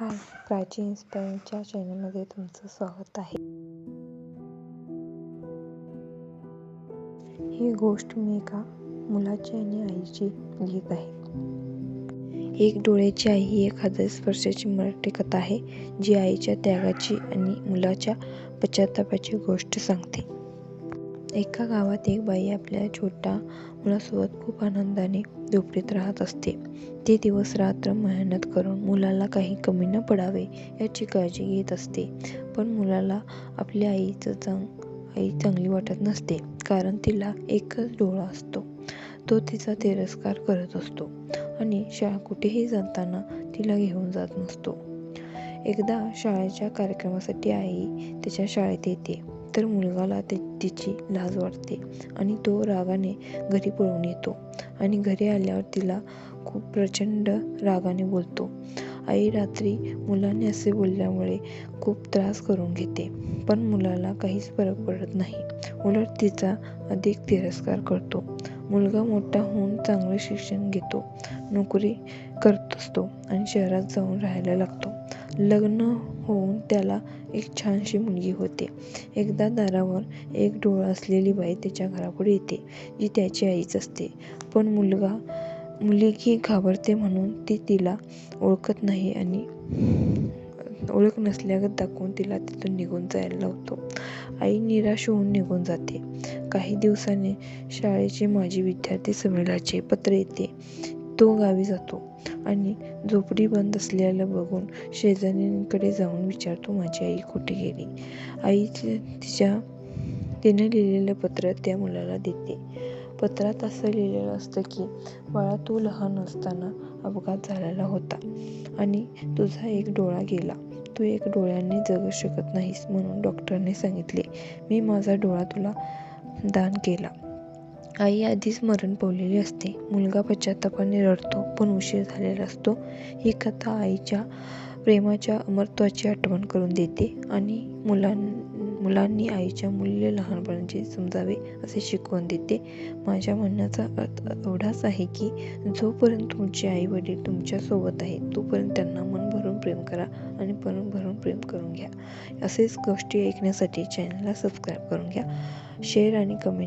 हाय प्राची इन्स्पायरिंगच्या चॅनलमध्ये तुमचं स्वागत आहे. ही गोष्ट मी एका मुलाची आणि आईची लिहित आहे. एक डोळ्याची आई ही एक हजार स्पर्शाची मराठी कथा आहे जी आईच्या त्यागाची आणि मुलाच्या पश्चातापाची गोष्ट सांगते. एका गावात एक बाई आपल्या छोट्या मुलासोबत खूप आनंदाने झोपडीत राहत असते. ती दिवस रात्र मेहनत करून मुलाला काही कमी न पडावे याची काळजी घेत असते. पण मुलाला आपल्या आईचं चांग आई चांगली वाटत नसते कारण तिला एकच डोळा असतो. तो तिचा तिरस्कार करत असतो आणि शाळा कुठेही जाताना तिला घेऊन जात नसतो. एकदा शाळेच्या कार्यक्रमासाठी आई त्याच्या शाळेत येते. तर मुलगाला ते तिची लाज वाटते आणि तो रागाने घरी पळून येतो आणि घरी आल्यावर तिला खूप प्रचंड रागाने बोलतो. आई रात्री मुलाने असे बोलल्यामुळे खूप त्रास करून घेते पण मुलाला काहीच फरक पडत नाही. उलट तिचा अधिक तिरस्कार करतो. मुलगा मोठा होऊन चांगले शिक्षण घेतो नोकरी करत असतो आणि शहरात जाऊन राहायला लागतो. लग्न होऊन त्याला एक छानशी मुलगी होते. एकदा दारावर एक डोळा असलेली बाई त्याच्या घरापुढे येते जी त्याची आईच असते. पण मुलगा मुलगी घाबरते म्हणून ती तिला ओळखत नाही आणि ओळख नसल्यागत दाखवून तिला तिथून निघून जायला लावतो. आई निराश होऊन निघून जाते. काही दिवसांनी शाळेचे माजी विद्यार्थी संमेलनाचे पत्र येते. तो गावी जातो आणि झोपडी बंद असलेलं बघून शेजाऱ्यांकडे जाऊन विचारतो माझी आई कुठे गेली? आई तिच्या तिने लिहिलेलं पत्र त्या मुलाला देते. पत्रात असं लिहिलेलं असतं की बाळा तू लहान असताना अपघात झालेला होता आणि तुझा एक डोळा गेला. तू एक डोळ्याने जगू शकत नाहीस म्हणून डॉक्टरने सांगितले. मी माझा डोळा तुला दान केला. आई आधीच मरण पावलेली असते. मुलगा पश्चात्तापाने रडतो पण उशीर झालेला असतो. ही कथा आईच्या प्रेमाच्या अमरत्वाची आठवण करून देते आणि मुलां मुलांनी आईच्या मूल्य लहानपणाचे समजावे असे शिकवून देते. माझ्या म्हणण्याचा अर्थ एवढाच आहे की जोपर्यंत तुमचे आई वडील तुमच्यासोबत आहेत तोपर्यंत त्यांना मन भरून प्रेम करा आणि मन भरून प्रेम करून घ्या. असेच गोष्टी ऐकण्यासाठी चॅनलला सबस्क्राईब करून घ्या. शेअर आणि कमेंट